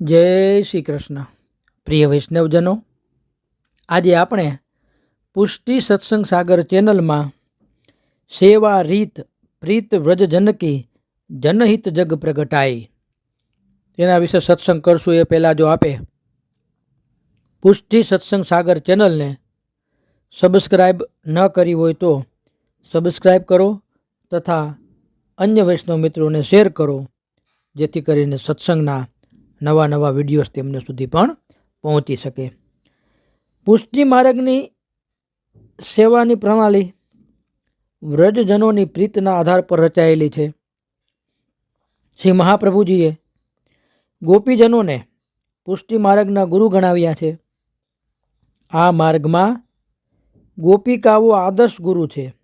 જય શ્રી કૃષ્ણ. પ્રિય વૈષ્ણવજનો, આજે આપણે પુષ્ટિ સત્સંગ સાગર ચેનલમાં સેવા રીત પ્રીત વ્રજ જનકી જનહિત જગ પ્રગટાઈ. તેના વિશે સત્સંગ કરશું એ પહેલાં જો આપે. પુષ્ટિ સત્સંગ સાગર ચેનલને સબસ્ક્રાઈબ ન કરી હોય તો સબસ્ક્રાઈબ કરો તથા અન્ય વૈષ્ણવ મિત્રોને શેર કરો, જેથી કરીને સત્સંગના નવા નવા વિડીયોઝ તેમને સુધી પણ પહોંચી શકે. પુષ્ટિ માર્ગની સેવાની પ્રણાલી વ્રજજનોની પ્રીતના આધાર પર રચાયેલી છે. શ્રી મહાપ્રભુજીએ ગોપીજનોને પુષ્ટિ માર્ગના ગુરુ ગણાવ્યા છે. આ માર્ગમાં ગોપિકાઓ આદર્શ ગુરુ છે.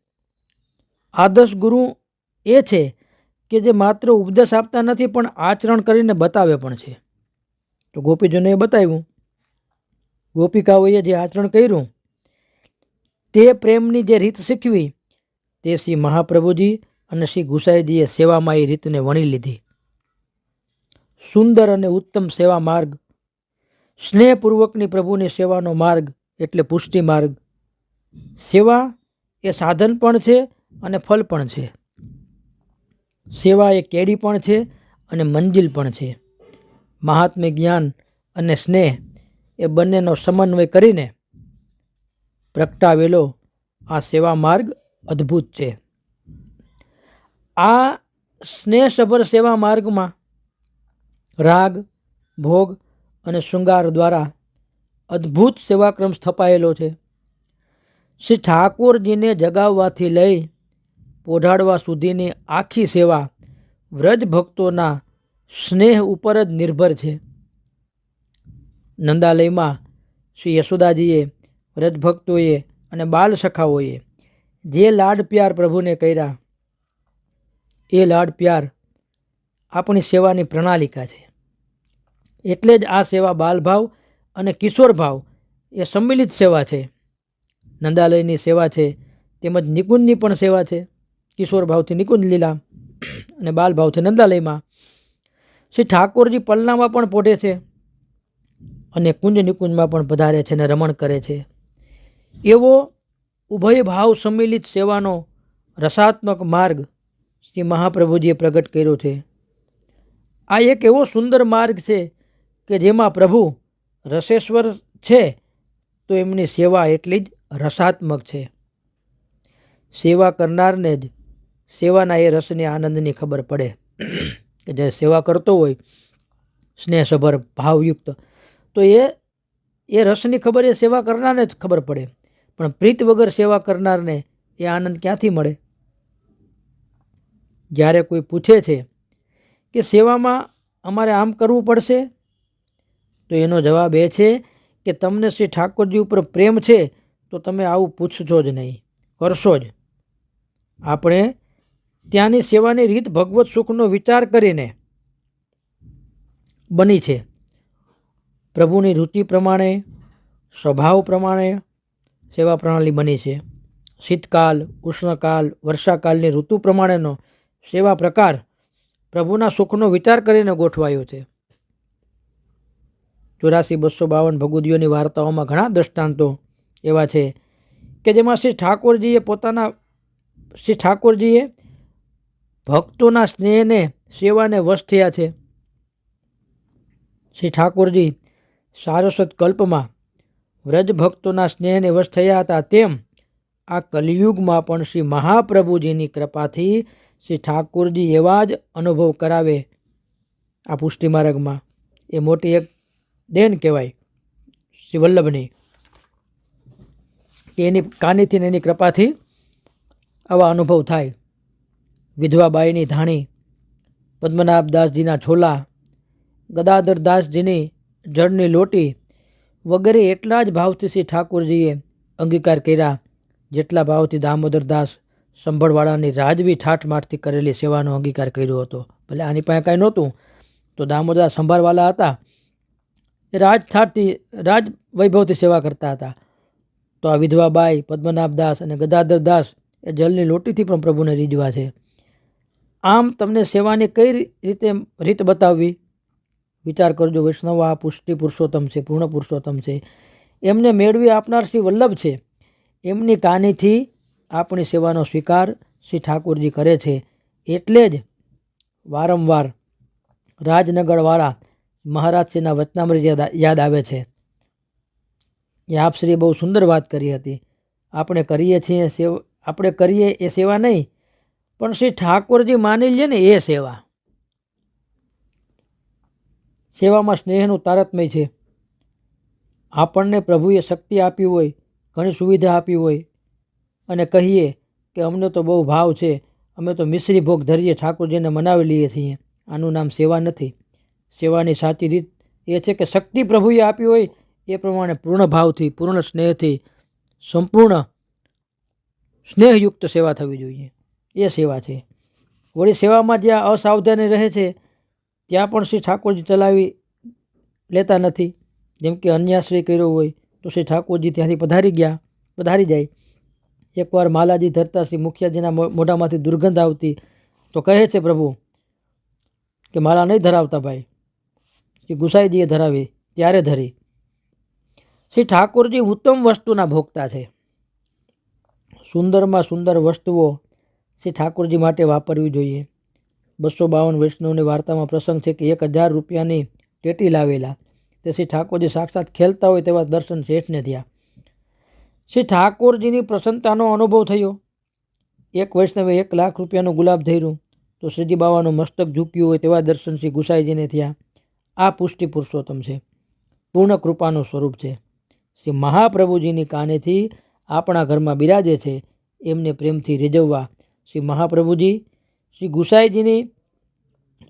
આદર્શ ગુરુ એ છે કે જે માત્ર ઉપદેશ આપતા નથી, પણ આચરણ કરીને બતાવે પણ છે. તો ગોપીજનોએ બતાવ્યું ગોપિકાઓએ જે આચરણ કર્યું, તે પ્રેમની જે રીત શીખવી, તે શ્રી મહાપ્રભુજી અને શ્રી ગુસાઈજીએ સેવામાં એ રીતને વણી લીધી. સુંદર અને ઉત્તમ સેવા માર્ગ, સ્નેહપૂર્વકની પ્રભુની સેવાનો માર્ગ એટલે પુષ્ટિ માર્ગ. સેવા એ સાધન પણ છે અને ફલ પણ છે. સેવા એ કેડી પણ છે અને મંજિલ પણ છે. મહાત્મ્ય જ્ઞાન અને સ્નેહ એ બંનેનો સમન્વય કરીને પ્રગટાવેલો આ સેવા માર્ગ અદ્ભુત છે. આ સ્નેહસભર સેવા માર્ગમાં રાગ, ભોગ અને શૃંગાર દ્વારા અદ્ભુત સેવાક્રમ સ્થપાયેલો છે. શ્રી ઠાકોરજીને જગાવવાથી લઈ પોઢાડવા સુધીની આખી સેવા વ્રજ ભક્તોના સ્નેહ ઉપર જ નિર્ભર છે. નંદાલયમાં શ્રી યશોદાજીએ વ્રજ ભક્તોએ અને બાલ સખાઓએ જે લાડ પ્યાર પ્રભુને કર્યા, એ લાડ પ્યાર આપણી સેવાની પ્રણાલિકા છે. એટલે જ આ સેવા બાલભાવ અને કિશોર ભાવ એ સંમિલિત સેવા છે. નંદાલયની સેવા છે, તેમજ નિકુંજની પણ સેવા છે. કિશોર ભાવથી નિકુંજ લીલા અને બાલ ભાવથી નંદાલયમાં શ્રી ઠાકોરજી પલનામાં પણ પોઢે છે અને કુંજ નિકુંજમાં પણ પધારે છે અને રમણ કરે છે. એવો ઉભય ભાવ સંમિલિત સેવાનો રસાત્મક માર્ગ શ્રી મહાપ્રભુજીએ પ્રગટ કર્યો છે. આ એક એવો સુંદર માર્ગ છે કે જેમાં પ્રભુ રસેશ્વર છે તો એમની સેવા એટલી જ રસાત્મક છે. સેવા કરનારને જ સેવાના એ રસની આનંદની ખબર પડે. કે જે સેવા કરતો હોય, સ્નેહસભર ભાવયુક્ત, તો એ એ રસની ખબર, એ સેવા કરનારને જ ખબર પડે. પણ પ્રીત વગર સેવા કરનારને એ આનંદ ક્યાંથી મળે? જ્યારે કોઈ પૂછે છે કે સેવામાં અમારે આમ કરવું પડશે, તો એનો જવાબ એ છે કે તમને શ્રી ઠાકોરજી ઉપર પ્રેમ છે, તો તમે આવું પૂછશો જ નહીં. કરશો જ. આપણે ત્યાંની સેવાની રીત ભગવત સુખનો વિચાર કરીને બની છે. પ્રભુની રુચિ પ્રમાણે, સ્વભાવ પ્રમાણે સેવા પ્રણાલી બની છે. શીતકાલ, ઉષ્ણકાલ, વર્ષાકાલની ઋતુ પ્રમાણેનો સેવા પ્રકાર પ્રભુના સુખનો વિચાર કરીને ગોઠવાયો છે. ચોરાસી બસો બાવન ભગુદીઓની વાર્તાઓમાં ઘણા દ્રષ્ટાંતો એવા છે કે જેમાં શ્રી ઠાકોરજીએ પોતાના, શ્રી ઠાકોરજીએ ભક્તોના સ્નેહને સેવાને વશ થયા છે. શ્રી ઠાકોરજી સારસ્વત કલ્પમાં વ્રજ ભક્તોના સ્નેહને વશ થયા હતા તેમ આ કલિયુગમાં પણ શ્રી મહાપ્રભુજીની કૃપાથી શ્રી ઠાકોરજી એવા જ અનુભવ કરાવે આ પુષ્ટિ માર્ગમાં. એ મોટી એક દેન કહેવાય, શ્રી વલ્લભની. કે એની કાનીથી એની કૃપાથી આવા અનુભવ થાય. વિધવાબાઈની ધાણી, પદ્મનાભદાસજીના છોલા, ગદાધરદાસજીની જળની લોટી વગેરે એટલા જ ભાવથી શ્રી ઠાકોરજીએ અંગીકાર કર્યા, જેટલા ભાવથી દામોદરદાસ સંભળવાળાની રાજવી ઠાઠમાઠથી કરેલી સેવાનો અંગીકાર કર્યો હતો. ભલે આની પાસે કાંઈ નહોતું, તો દામોદરદાસ સંભાળવાલા હતા. એ રાજ ઠાઠથી, રાજ વૈભવથી સેવા કરતા હતા. તો આ વિધવાબાઈ, પદ્મનાભદાસ અને ગદાધરદાસ એ જલની લોટીથી પણ પ્રભુને રીઝવા છે. આમ તમને સેવાની કઈ રીતે રીત બતાવવી? વિચાર કરજો, વૈષ્ણવ આ પુષ્ટિ પુરુષોત્તમ છે, પૂર્ણ પુરુષોત્તમ છે. એમને મેળવી આપનાર શ્રી વલ્લભ છે. એમની કાનીથી આપણી સેવાનો સ્વીકાર શ્રી ઠાકોરજી કરે છે. એટલે જ વારંવાર રાજનગરવાળા મહારાજશ્રીના વચનામૃત યાદ આવે છે. એ આપશ્રીએ બહુ સુંદર વાત કરી હતી. આપણે કરીએ છીએ સેવ, આપણે કરીએ એ સેવા નહીં પણ શ્રી ઠાકોરજી માની લે ને, એ સેવા. સેવામાં સ્નેહનું તારતમ્ય છે. આપણને પ્રભુએ શક્તિ આપી હોય, ઘણી સુવિધા આપી હોય, અને કહીએ કે અમને તો બહુ ભાવ છે, અમે તો મિશ્રી ભોગ ધરીએ ઠાકોરજીને મનાવી લઈએ છીએ. આનું નામ સેવા નથી. સેવાની સાચી રીત એ છે કે શક્તિ પ્રભુએ આપી હોય, એ પ્રમાણે પૂર્ણ ભાવથી, પૂર્ણ સ્નેહથી, સંપૂર્ણ સ્નેહયુક્ત સેવા થવી જોઈએ. એ સેવા છે. વળી સેવામાં જ્યાં અસાવધાની રહે છે, ત્યાં પણ શ્રી ઠાકોરજી ચલાવી લેતા નથી. જેમ કે અન્યાશ્રય કર્યો હોય, તો શ્રી ઠાકોરજી ત્યાંથી પધારી ગયા, પધારી જાય. એકવાર માલાજી ધરતા શ્રી મુખિયાજીના મોઢામાંથી દુર્ગંધ આવતી, તો કહે છે પ્રભુ કે માલા નહીં ધરાવતા ભાઈ. શ્રી ગુસાઈજીએ ધરાવી, ત્યારે ધરી. શ્રી ઠાકોરજી ઉત્તમ વસ્તુના ભોગતા છે. સુંદરમાં સુંદર વસ્તુઓ શ્રી ઠાકોરજી માટે વાપરવી જોઈએ. બસો બાવન વૈષ્ણવની વાર્તામાં પ્રસંગ છે કે એક હજાર રૂપિયાની ટેટી લાવેલા. તે શ્રી ઠાકોરજી સાક્ષાત ખેલતા હોય તેવા દર્શન શેઠને થયા. શ્રી ઠાકોરજીની પ્રસન્નતાનો અનુભવ થયો. એક વૈષ્ણવે એક લાખ રૂપિયાનું ગુલાબ ધર્યું. તો શ્રીજી બાવાનું મસ્તક ઝૂક્યું હોય તેવા દર્શન શ્રી ગુસાઈજીને થયા. આ પુષ્ટિ પુરુષોત્તમ છે. પૂર્ણ કૃપાનું સ્વરૂપ છે. શ્રી મહાપ્રભુજીની કાનેથી આપણા ઘરમાં બિરાજે છે. એમને પ્રેમથી રીઝવવા શ્રી મહાપ્રભુજી, શ્રી ગુસાઈજીની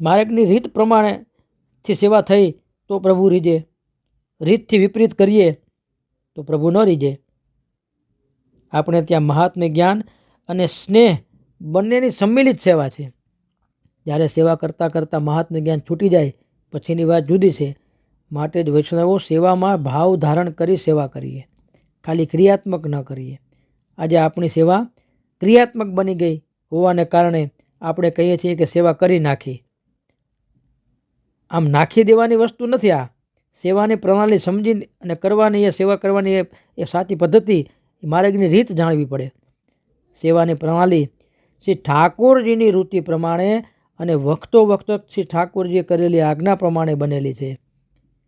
માર્ગની રીત પ્રમાણેથી સેવા થઈ, તો પ્રભુ રીજે. રીતથી વિપરીત કરીએ, તો પ્રભુ ન રીજે. આપણે ત્યાં મહાત્મ્ય જ્ઞાન અને સ્નેહ બંનેની સંમિલિત સેવા છે. જ્યારે સેવા કરતાં કરતાં મહાત્મ્ય જ્ઞાન છૂટી જાય, પછીની વાત જુદી છે. માટે જ વૈષ્ણવો સેવામાં ભાવ ધારણ કરી સેવા કરીએ. ખાલી ક્રિયાત્મક ન કરીએ. આજે આપણી સેવા ક્રિયાત્મક બની ગઈ. હોવાને કારણે આપણે કહીએ છીએ કે સેવા કરી નાખી. આમ નાખી દેવાની વસ્તુ નથી આ. સેવાની પ્રણાલી સમજી અને કરવાની એ સેવા કરવાની એ એ સાચી પદ્ધતિ માર્ગની રીત જાણવી પડે. સેવાની પ્રણાલી શ્રી ઠાકોરજીની રૂચિ પ્રમાણે અને વખતો વખત શ્રી ઠાકોરજીએ કરેલી આજ્ઞા પ્રમાણે બનેલી છે.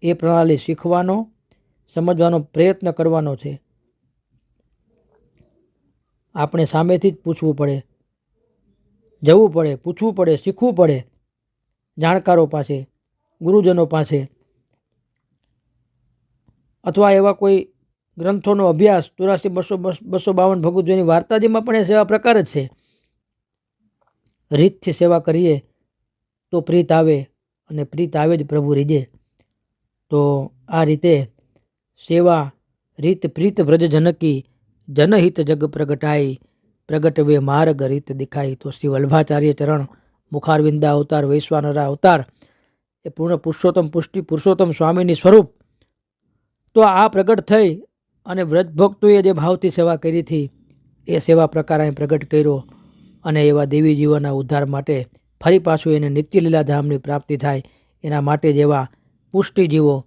એ પ્રણાલી શીખવાનો, સમજવાનો પ્રયત્ન કરવાનો છે. આપણે સામેથી જ પૂછવું પડે જવું પડે, પૂછવું પડે, શીખવું પડે જાણકારો પાસે, ગુરુજનો પાસે. અથવા એવા કોઈ ગ્રંથોનો અભ્યાસ, ચોરાસી, બસો બસો બાવન ભગવદ્ગીતાની વાર્તાજીમાં પણ એ સેવા પ્રકાર જ છે. રીતથી સેવા કરીએ તો પ્રીત આવે અને પ્રીત આવે જ પ્રભુ રીજે. તો આ રીતે સેવા, રીત પ્રીત વ્રજ જનકી જનહિત જગ પ્રગટાઈ પ્રગટવે માર્ગ રીત દેખાઈ તો શ્રી વલ્ભાચાર્ય ચરણ, મુખારવિંદા અવતાર, વૈશ્વાનરા અવતાર, એ પૂર્ણ પુરુષોત્તમ પુષ્ટિ, પુરુષોત્તમ સ્વામીની સ્વરૂપ. તો આ પ્રગટ થઈ અને વ્રત ભક્તોએ જે ભાવથી સેવા કરી હતી, એ સેવા પ્રકાર અહીં પ્રગટ કર્યો અને એવા દેવી જીવનના ઉદ્ધાર માટે ફરી પાછું એને નિત્યલીલા ધામની પ્રાપ્તિ થાય. એના માટે જીવો,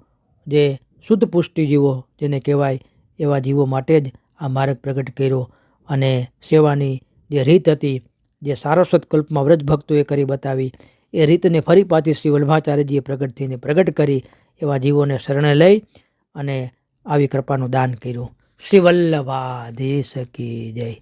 જે શુદ્ધ પુષ્ટિ જીવો, જેને કહેવાય એવા જીવો માટે જ આ માર્ગ પ્રગટ કર્યો. અને સેવાની જે રીત હતી, જે સારસ્વત કલ્પમાં વ્રજ ભક્તોએ કરી બતાવી, એ રીતને ફરી પાછી શ્રી વલ્ભાચાર્યજીએ પ્રગટ થઈને પ્રગટ કરી, એવા જીવોને શરણે લઈ અને આવી કૃપાનું દાન કર્યું. શ્રી વલ્લભાધીશ કી જય.